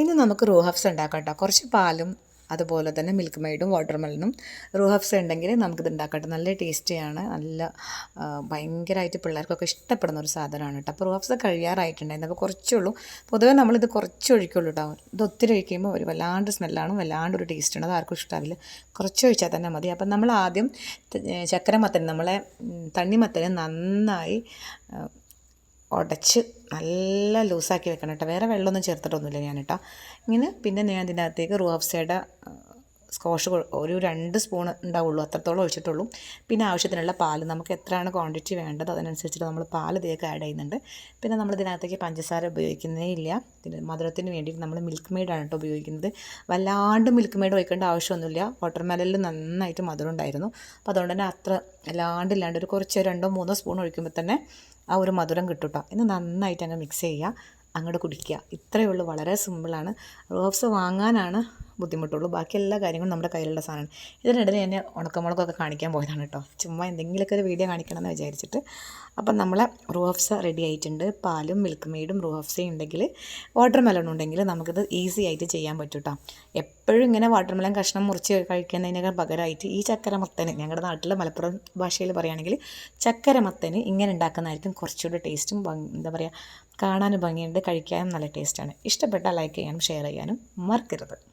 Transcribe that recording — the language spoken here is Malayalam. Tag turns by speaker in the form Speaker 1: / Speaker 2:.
Speaker 1: ഇനി നമുക്ക് റൂഹഫ്സ് ഉണ്ടാക്കാം കേട്ടോ കുറച്ച് പാലും അതുപോലെ തന്നെ മിൽക്ക് മെയ്ഡും വാട്ടർമെലനും റൂഹഫ്സ് ഉണ്ടെങ്കിൽ നമുക്കിത് ഉണ്ടാക്കട്ടെ. നല്ല ടേസ്റ്റിയാണ് നല്ല ഭയങ്കരമായിട്ട് പിള്ളേർക്കൊക്കെ ഇഷ്ടപ്പെടുന്ന ഒരു സാധനമാണ് കേട്ടോ. അപ്പോൾ റൂഹഫ്സ് കഴിയാറായിട്ടുണ്ടായിരുന്നു അപ്പോൾ കുറച്ചേ ഉള്ളൂ. പൊതുവേ നമ്മളിത് കുറച്ച് ഒഴിക്കുള്ളൂ കേട്ടോ. ഇത് ഒത്തിരി ഒഴിക്കുമ്പോൾ ഒരു വല്ലാണ്ട് സ്മെല്ലാണ് വല്ലാണ്ട് ഒരു ടേസ്റ്റാണ് അത് ആർക്കും ഇഷ്ടമാവില്ല കുറച്ച് ഒഴിച്ചാൽ തന്നെ മതി. അപ്പം നമ്മൾ ആദ്യം ചക്കരമത്തൻ ചക്കര മത്തൻ നമ്മളെ തണ്ണിമത്തനെ നന്നായി ഉടച്ച് നല്ല ലൂസാക്കി വെക്കണം കേട്ടോ. വേറെ വെള്ളമൊന്നും ചേർത്തിട്ടൊന്നുമില്ല ഞാൻ കേട്ടോ ഇങ്ങനെ പിന്നെ ഞാൻ ഇതിനകത്തേക്ക് റൂഹഫ്സയുടെ സ്കോഷ് ഒരു രണ്ട് സ്പൂൺ ഉണ്ടാവുള്ളൂ അത്രത്തോളം ഒഴിച്ചിട്ടുള്ളൂ. പിന്നെ ആവശ്യത്തിനുള്ള പാൽ നമുക്ക് എത്രയാണ് ക്വാണ്ടിറ്റി വേണ്ടത് അതിനനുസരിച്ചിട്ട് നമ്മൾ പാൽ ഇതിലേക്ക് ആഡ് ചെയ്യുന്നുണ്ട്. പിന്നെ നമ്മൾ ഇതിനകത്തേക്ക് പഞ്ചസാര ഉപയോഗിക്കുന്നേ ഇല്ല. മധുരത്തിന് വേണ്ടിയിട്ട് നമ്മൾ മിൽക്ക് മെയ്ഡാണ് കേട്ടോ ഉപയോഗിക്കുന്നത്. വല്ലാണ്ട് മിൽക്ക് മെയ്ഡ് ഒഴിക്കേണ്ട ആവശ്യമൊന്നുമില്ല. വാട്ടർ മെലനിൽ നന്നായിട്ട് മധുരം ഉണ്ടായിരുന്നു. അപ്പോൾ അതുകൊണ്ട് തന്നെ അത്ര വല്ലാണ്ട് ഇല്ലാണ്ട് ഒരു കുറച്ച് രണ്ടോ മൂന്നോ സ്പൂൺ ഒഴിക്കുമ്പോൾ തന്നെ ആ ഒരു മധുരം കിട്ടും കേട്ടോ ഇന്ന് നന്നായിട്ട് അങ്ങ് മിക്സ് ചെയ്യുക അങ്ങോട്ട് കുടിക്കുക. ഇത്രയേ ഉള്ളൂ. വളരെ സിമ്പിളാണ് റോബ്സ് വാങ്ങാനാണ് ബുദ്ധിമുട്ടുള്ളൂ. ബാക്കി എല്ലാ കാര്യങ്ങളും നമ്മുടെ കയ്യിലുള്ള സാധനമാണ്. ഇതിനിടയിൽ ഞാൻ ഉണക്കമുളകൊക്കെ കാണിക്കാൻ പോയതാണ് കേട്ടോ. ചുമ്മാ എന്തെങ്കിലുമൊക്കെ ഒരു വീഡിയോ കാണിക്കണമെന്ന് വിചാരിച്ചിട്ട്. അപ്പം നമ്മളെ റൂഹഫ്സ റെഡി ആയിട്ടുണ്ട്. പാലും മിൽക്ക് മെയ്ഡും റൂഹഫ്സയും ഉണ്ടെങ്കിൽ വാട്ടർ മെലൺ ഉണ്ടെങ്കിൽ നമുക്കിത് ഈസി ആയിട്ട് ചെയ്യാൻ പറ്റും കേട്ടോ. എപ്പോഴും ഇങ്ങനെ വാട്ടർ മെലൺ കഷ്ണം മുറിച്ച് കഴിക്കുന്നതിനേക്കാൾ പകരമായിട്ട് ഈ ചക്കര മത്തന് ഞങ്ങളുടെ നാട്ടിലെ മലപ്പുറം ഭാഷയിൽ പറയുകയാണെങ്കിൽ ചക്കര മത്തന് ഇങ്ങനെ ഉണ്ടാക്കുന്നതായിരിക്കും കുറച്ചുകൂടി ടേസ്റ്റും എന്താ പറയുക കാണാനും ഭംഗിയുണ്ട് കഴിക്കാനും നല്ല ടേസ്റ്റാണ് ഇഷ്ടപ്പെട്ടാൽ ലൈക്ക് ചെയ്യാനും ഷെയർ ചെയ്യാനും മറക്കരുത്.